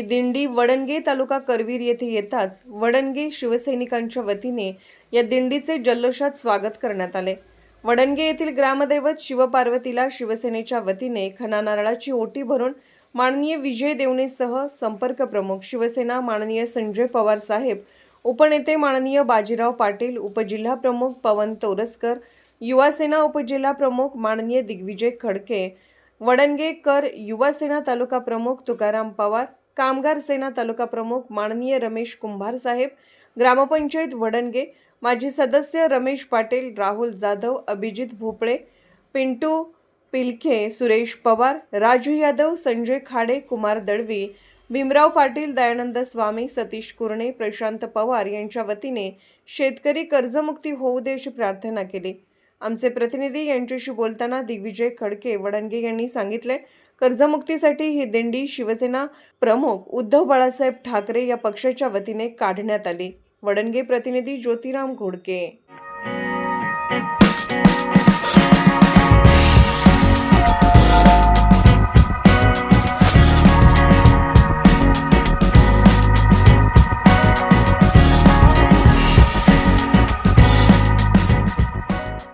ही दिंडी वडणगे तालुका करवीर येथे येताच वडणगे शिवसैनिकांच्या वतीने या दिंडीचे जल्लोषात स्वागत करण्यात आले. वडणगे येथील ग्रामदैवत शिवपार्वतीला शिवसेनेच्या वतीने खना नारळाची ओटी भरून माननीय विजय देवणेसह संपर्क प्रमुख शिवसेना माननीय संजय पवार साहेब उपनेते माननीय बाजीराव पाटील उपजिल्हा प्रमुख पवन तोरसकर युवासेना उपजिल्हा प्रमुख माननीय दिग्विजय खडके वडणगे कर युवासेना तालुका प्रमुख तुकाराम पवार कामगार सेना तालुका प्रमुख माननीय रमेश कुंभार साहेब ग्रामपंचायत वडणगे माजी सदस्य रमेश पाटील राहुल जाधव अभिजित भोपळे पिंटू पिलखे सुरेश पवार राजू यादव संजय खाडे कुमार दळवी भीमराव पाटील दयानंद स्वामी सतीश कुरणे प्रशांत पवार यांच्या वतीने शेतकरी कर्जमुक्ती होऊ दे अशी प्रार्थना केली. आमचे प्रतिनिधी यांच्याशी बोलताना दिग्विजय खडके वडणगे यांनी सांगितले कर्जमुक्तीसाठी ही दिंडी शिवसेना प्रमुख उद्धव बाळासाहेब ठाकरे या पक्षाच्या वतीने काढण्यात आली. वडणगे प्रतिनिधी ज्योतिराम घोडके.